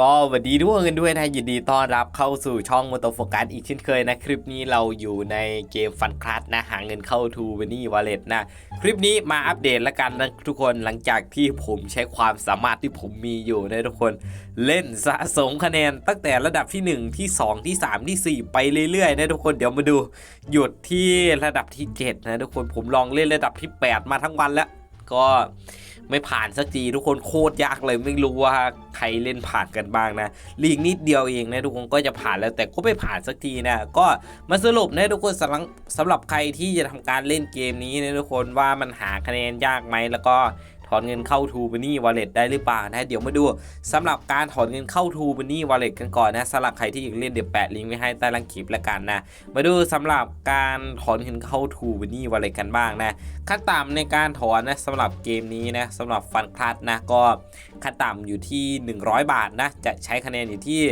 ก็สวัสดีทุกคนกันด้วยนะยินดีต้อนรับเข้าสู่ช่องม o ตโฟกัสอีกเช่นเคยนะ คลิปนี้เราอยู่ในเกมฟันคลัสนะ หาเงินเข้าทูเวนี่วอลเล็ตนะ คลิปนี้มาอัปเดตแล้วกันนะทุกคนหลังจากที่ผมใช้ความสามารถที่ผมมีอยู่นะทุกคนเล่นสะสมคะแนนตั้งแต่ระดับที่ 1 ที่ 2 ที่ 3 ที่ 4 ไปเรื่อยๆนะทุกคนเดี๋ยวมาดูหยุดที่ระดับที่ 7 นะทุกคนผมลองเล่นระดับที่ 8 มาทั้งวันแล้วก็ ไม่ผ่านสักทีทุกคนโคตรยากเลยไม่รู้ว่าใครเล่นผ่านกันบ้างนะลีกนิดเดียวเองนะทุกคนก็จะผ่านแล้วแต่ก็ไม่ผ่านสักทีนะก็มาสรุปนะทุกคนสำหรับสำหรับใครที่จะทำการเล่นเกมนี้นะทุกคนว่ามันหาคะแนนยากไหมแล้วก็ ถอนเงินเข้าทูบันนี่วอลเล็ตได้หรือเปล่านะเดี๋ยวมาดูสำหรับการถอนเงินเข้าทูบันนี่วอลเล็ตกันก่อนนะสำหรับใครที่อยากเล่นเดี๋ยวแปะลิงก์ไว้ให้ใต้ล่างคลิปแล้วกันนะ มาดูสำหรับการถอนเงินเข้าทูบันนี่วอลเล็ตกันบ้างนะขั้นต่ำในการถอนนะสำหรับเกมนี้นะสำหรับฟันคลัสนะก็ขั้นต่ำอยู่ที่ 100 บาทนะจะใช้คะแนนอยู่ที่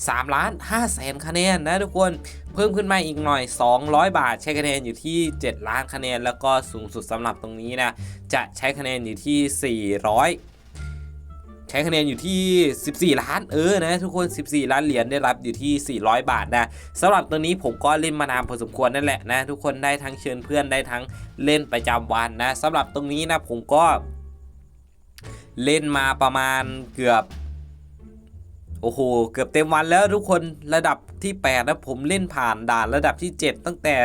3ล้าน5แสนคะแนนนะทุกคนเพิ่มขึ้นมาอีกหน่อย 200 บาท ใช้คะแนนอยู่ที่ 7 ล้านคะแนน แล้วก็สูงสุดสำหรับตรงนี้นะ จะใช้คะแนนอยู่ที่ 400 ใช้คะแนนอยู่ที่ 14 ล้านเออนะทุกคน 14 ล้านเหรียญได้รับอยู่ที่ 400 บาทนะสำหรับตัวนี้ผมก็เล่นมานานพอสมควรนั่นแหละนะ ทุกคนได้ทั้งเชิญเพื่อนได้ทั้งเล่นประจำวันนะสำหรับตรงนี้นะผมก็เล่นมาประมาณเกือบ โอ้โห เกือบเต็มวันแล้วทุกคนระดับที่8นะผมเล่นผ่านด่านระดับที่ 7 ตั้งแต่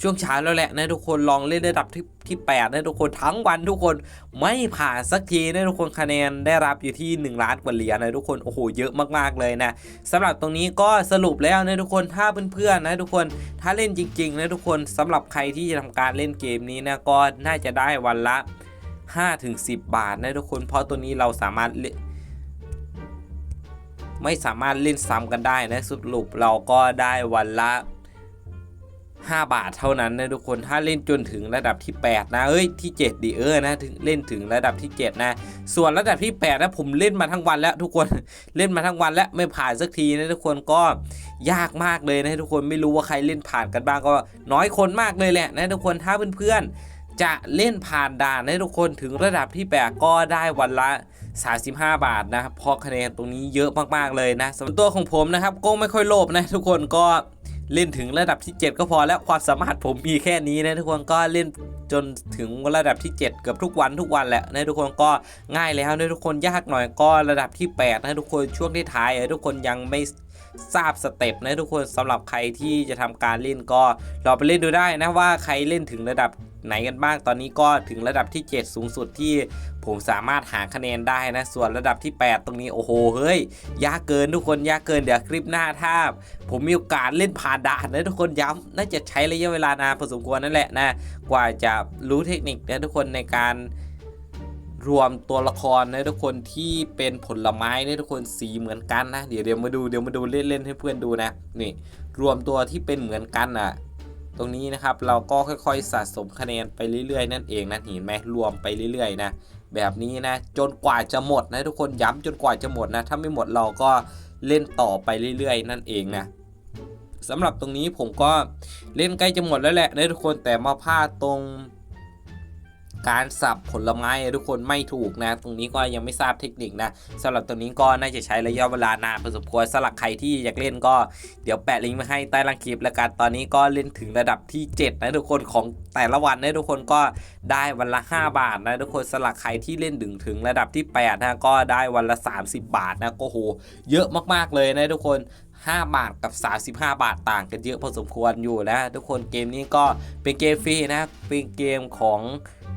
ช่วงเช้าแล้วแหละนะทุกคนลองเล่นระดับที่ที่8นะทุกคนทั้งวันทุกคนไม่ผ่านสักทีนะทุกคนคะแนนได้รับอยู่ที่ 1 ล้านกว่าเหรียญนะทุกคนโอ้โหเยอะมากๆเลยนะสำหรับตรงนี้ก็สรุปแล้วนะทุกคนถ้าเพื่อนๆนะทุกคนถ้าเล่นจริงๆนะทุกคนสำหรับใครที่จะทำการเล่นเกมนี้นะก็น่าจะได้วันละ5-10 บาทนะทุกคนเพราะตัวนี้เราสามารถ ไม่สามารถเล่นซ้ำกันได้นะสรุปเราก็ได้วันละ 5 บาทเท่านั้นนะทุกคนถ้าเล่นจนถึงระดับที่ 8 นะเอ้ยที่ 7 ดีเออนะถึงเล่นถึงระดับที่ 7 นะ ส่วนระดับที่ 8 นะผมเล่นมาทั้งวันแล้วทุกคนเล่นมาทั้งวันแล้วไม่ผ่านสักทีนะทุกคนก็ยากมากเลยนะทุกคนไม่รู้ว่าใครเล่นผ่านกันบ้างก็น้อยคนมากเลยแหละนะทุกคนถ้าเพื่อนๆจะเล่นผ่านด่านนะทุกคนถึงระดับที่ 8 ก็ได้วันละ 35 บาทนะครับเพราะคะแนนตรงนี้เยอะมากๆเลยนะส่วนตัวของผมนะครับก็ไม่ค่อยโลภนะทุกคนก็เล่นถึงระดับที่ 7 ก็พอแล้วความสามารถผมมีแค่นี้นะทุกคนก็เล่นจนถึงระดับที่ 7 เกือบทุกวันทุกวันแหละนะทุกคนก็ง่ายแล้วนะทุกคนยากหน่อยก็ระดับที่ 8 นะทุกคนช่วงที่ท้ายทุกคนยังไม่ทราบสเต็ปนะทุกคนสำหรับใครที่จะทำการเล่นก็ลองไปเล่นดูได้นะว่าใครเล่นถึงระดับ ไหนกันบ้าง ตอนนี้ก็ถึงระดับที่ 7 สูงสุดที่ผมสามารถหาคะแนนได้นะ ส่วนระดับที่ 8 ตรงนี้โอ้โหเฮ้ยยากเกินทุกคนยากเกินเดี๋ยวคลิปหน้าถ้าผมมีโอกาสเล่นผ่านด่านนะทุกคนย้ำน่าจะใช้ระยะเวลานานพอสมควรนั่นแหละนะกว่าจะรู้เทคนิคนะทุกคนในการรวมตัวละครนะทุกคนที่เป็นผลไม้นะทุกคนสีเหมือนกันนะ เดี๋ยวเดี๋ยวมาดูเดี๋ยวมาดูเล่นเล่นให้เพื่อนดูนะนี่รวมตัวที่เป็นเหมือนกันอะ รงนี้นะครับเราก็ค่อยๆสะสมคะแนนไปเรื่อยๆ นั่นเองนะเห็นไหมรวมไปเรื่อยๆนะแบบนี้นะจนกว่าจะหมดนะทุกคนย้ำจนกว่าจะหมดนะถ้าไม่หมดเราก็เล่นต่อไปเรื่อยๆ นั่นเองนะสำหรับตรงนี้ผมก็เล่นใกล้จะหมดแล้วแหละนะทุกคนแต่มาพลาดตรง การสับผลไม้ทุกคนไม่ถูกนะ ตรงนี้ก็ยังไม่ทราบเทคนิคนะสำหรับตัวนี้ก็น่าจะใช้ระยะเวลานานพอสมควรสำหรับใครที่อยากเล่นก็เดี๋ยวแปะลิงก์มาให้ใต้ล่างคลิปแล้วกันตอนนี้ก็เล่นถึงระดับที่ 7 นะทุกคนของแต่ละวันนะทุกคนก็ได้วันละ 5 บาทนะทุกคนสำหรับใครที่เล่นถึงถึงระดับที่8นะก็ได้วันละ 30 บาทนะก็โหเยอะมากๆเลยนะทุกคน5 บาทกับ 35 บาทต่างกันเยอะพอสมควรอยู่นะ ทุกคนเกมนี้ก็เป็นเกมฟรีนะเป็นเกมของ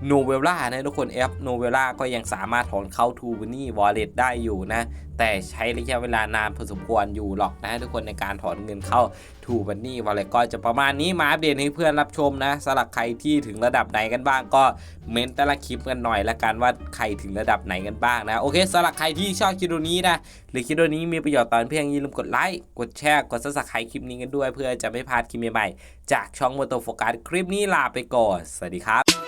โนเวล่านะทุกคนแอปโนเวล่าก็ยังสามารถถอนเข้าทูบันนี่วอลเล็ตได้อยู่นะ แต่ใช้ระยะเวลานานพอสมควรอยู่หรอกนะทุกคนในการถอนเงินเข้าทูบันนี่วอลเล็ตก็จะประมาณนี้มาอัปเดตให้เพื่อนรับชมนะสำหรับใครที่ถึงระดับไหนกันบ้างก็เมนแต่ละคลิปกันหน่อยละกันว่าใครถึงระดับไหนกันบ้างนะ โอเคสำหรับใครที่ชอบคลิปนี้นะหรือคลิปนี้มีประโยชน์ตอนเพียงอย่าลืมกดไลค์กดแชร์กดซับสไครต์คลิปนี้กันด้วย เพื่อจะไม่พลาดคลิปใหม่ๆจากช่องมอเตอร์โฟกัสคลิปนี้ลาไปก่อนสวัสดีครับ